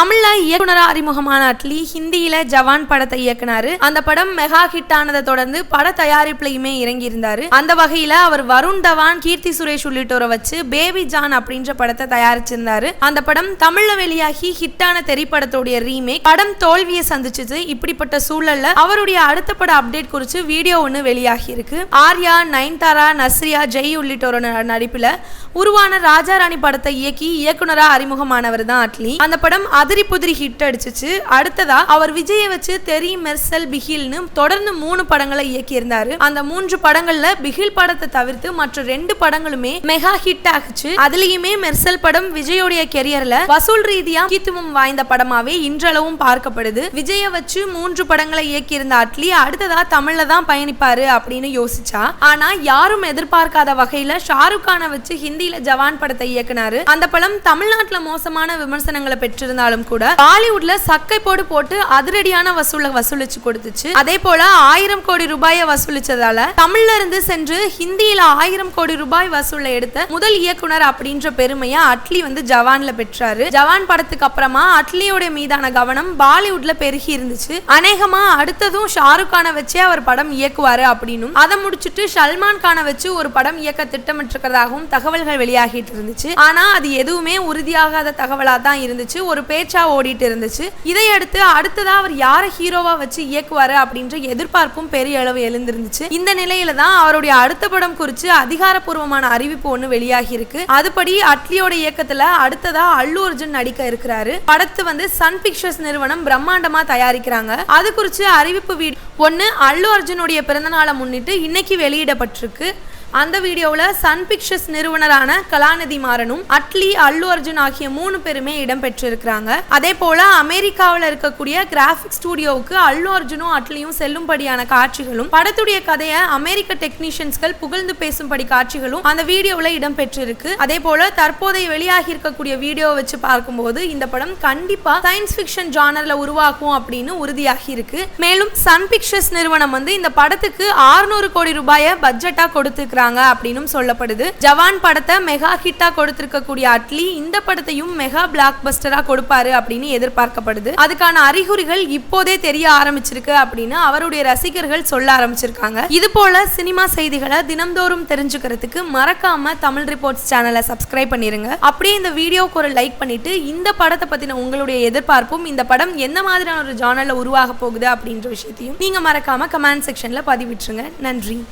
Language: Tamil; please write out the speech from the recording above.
தமிழ்ல இயக்குனரா அறிமுகமான அட்லி ஹிந்தியில ஜவான் படத்தை இயக்குனாரு. அந்த படம் மெகா ஹிட் ஆனதை தொடர்ந்து பட தயாரிப்புலையுமே இறங்கி இருந்தாரு அந்த வகையில அவர் வருண் தவான் கீர்த்தி சுரேஷ் உள்ளிட்டோரை வச்சு பேபி ஜான் அப்படின்ற படத்தை தயாரிச்சிருந்தாரு. அந்த படம் தமிழ்ல வெளியாகி ஹிட்டான திரைப்படத்துடைய ரீமேக் படம் தோல்வியை சந்திச்சது இப்படிப்பட்ட சூழல்ல அவருடைய அடுத்த பட அப்டேட் குறித்து வீடியோ ஒன்று வெளியாகி இருக்கு ஆர்யா நயன்தாரா நஸ்ரியா ஜெய் உள்ளிட்டோரோட ந- நடிப்புல உருவான ராஜா ராணி படத்தை இயக்கி இயக்குனரா அறிமுகமானவர் தான் அட்லி. அந்த படம் அதிரி புதிரி ஹிட் அடிச்சிச்சு. அடுத்ததா அவர் விஜயை வச்சு தெரி மெர்சல் பிகில்னு தொடர்ந்து மூணு படங்களை இயக்கியிருந்தாரு. அந்த மூன்று படங்கள்ல பிகில் படத்தை தவிர்த்து மற்ற ரெண்டு படங்களுமே மெகா ஹிட் ஆகுச்சு. அதுலயுமே மெர்சல் படம் விஜயோடைய கெரியர்ல வசூல் ரீதியா முக்கியத்துவம் வாய்ந்த படமாவே இன்றளவும் பார்க்கப்படுது. விஜய வச்சு மூன்று படங்களை இயக்கியிருந்த அட்லி அடுத்ததா தமிழ்ல தான் பயணிப்பாரு அப்படின்னு யோசிச்சா. ஆனா யாரும் எதிர்பார்க்காத வகையில ஷாருக் கானை வச்சு ஹிந்தியில ஜவான் படத்தை இயக்குனாரு. அந்த படம் தமிழ்நாட்டுல மோசமான விமர்சனங்களை பெற்றிருந்தாலும் கூட பாலிவுட்ல சக்கை போடு போட்டு அதிரடியான வசூலை வசூலிச்சு கொடுத்துச்சு. அதே போல ஆயிரம் கோடி ரூபாயை வசூலிச்சதால தமிழ்ல இருந்து சென்று ஹிந்தியில ஆயிரம் கோடி ரூபாய் வசூலை எடுத்த முதல் இயக்குனர் அப்படின்ற பெருமையை அட்லி வந்து ஜவான்ல பெற்றாரு. ஜவான் படத்துக்கு அப்புறமா அட்லியோட மீதான கவனம் பாலிவுட்ல பெருகி இருந்துச்சு. அநேகமா அடுத்ததும் ஷாருக் கானை வச்சே அவர் படம் இயக்குவாரு அப்படின்னும். அதை முடிச்சுட்டு சல்மான் கானை வச்சு ஒரு படம் இயக்க திட்டமிட்டிருக்கிறதாகவும் தகவல்கள் வெளியாகிட்டு இருந்துச்சு. ஆனா அது எதுவுமே உறுதியாகாத தகவலா தான் இருந்துச்சு. ஒரு பேச்சா ஓடிட்டு இருந்துச்சு. இதையடுத்து அடுத்ததா அவர் யாரை ஹீரோவா வச்சு இயக்குவாரு அப்படின்ற எதிர்பார்ப்பும் பெரிய அளவு எழுந்திருந்துச்சு. இந்த நிலையில தான் அவருடைய அடுத்த படம் குறித்து அதிகாரப்பூர்வமான அறிவிப்பு ஒன்று வெளியாகி இருக்கு. அதுபடி அட்லியோட இயக்கத்துல அடுத்ததா அல்லு அர்ஜுன் நடிக்க இருக்கிறாரு. படத்து வந்து சன் பிக்சர்ஸ் நிறுவனம் பிரம்மாண்டமா தயாரிக்கிறாங்க. அது குறித்து அறிவிப்பு வீடு ஒன்று அல்லு அர்ஜுனுடைய பிறந்தநாளை முன்னிட்டு இன்னைக்கு வெளியிடப்பட்டிருக்கு. அந்த வீடியோவில் சன் பிக்சர்ஸ் நிறுவனரான கலாநிதி மாறனும் அட்லி அல்லு அர்ஜுன் ஆகிய மூணு பேருமே இடம்பெற்றிருக்கிறாங்க அதே போல அமெரிக்காவில் இருக்கக்கூடிய கிராஃபிக் ஸ்டுடியோவுக்கு அல்லு அர்ஜுனும் அட்லியும் செல்லும்படியான காட்சிகளும் படத்துடைய கதையை அமெரிக்க டெக்னீஷியன்ஸ்கள் புகழ்ந்து பேசும்படி காட்சிகளும் அந்த வீடியோவில் இடம்பெற்றிருக்கு அதே போல தற்போதைய வெளியாகி இருக்கக்கூடிய வீடியோ வச்சு பார்க்கும்போது இந்த படம் கண்டிப்பா சயின்ஸ் ஃபிக்ஷன் ஜானர்ல உருவாக்கும் அப்படின்னு உறுதியாகி இருக்கு. மேலும் சன் பிக்சர்ஸ் நிறுவனம் வந்து இந்த படத்துக்கு 600 கோடி ரூபாயை பட்ஜெட்டா கொடுத்துருக்காங்க அப்படின்னும் சொல்லப்படுது. ஜவான் படத்தை மெகா ஹிட்டா கொடுத்திருக்கக்கூடிய அட்லி இந்த படத்தையும் மெகா பிளாக் பஸ்டரா கொடுப்பாரு அப்படின்னு எதிர்பார்க்கப்படுது. அதுக்கான அறிகுறிகள் இப்போதே தெரிய ஆரம்பிச்சிருக்கு அப்படின்னு அவருடைய ரசிகர்கள் சொல்ல ஆரம்பிச்சிருக்காங்க. இது போல சினிமா செய்திகளை தினம்தோறும் தெரிஞ்சுக்கிறதுக்கு மறக்காம தமிழ் ரிப்போர்ட்ஸ் சேனலை சப்ஸ்கிரைப் பண்ணிருங்க. அப்படியே இந்த வீடியோக்கு ஒரு லைக் பண்ணிட்டு இந்த படத்தை பத்தின உங்களுடைய எதிர்பார்ப்பும் இந்த படம் எந்த மாதிரியான ஒரு ஜானல்ல உருவாக போகுது அப்படின்ற விஷயத்தையும் நீங்க மறக்காம கமெண்ட் செக்ஷன்ல பதிவிட்டுருங்க. நன்றி.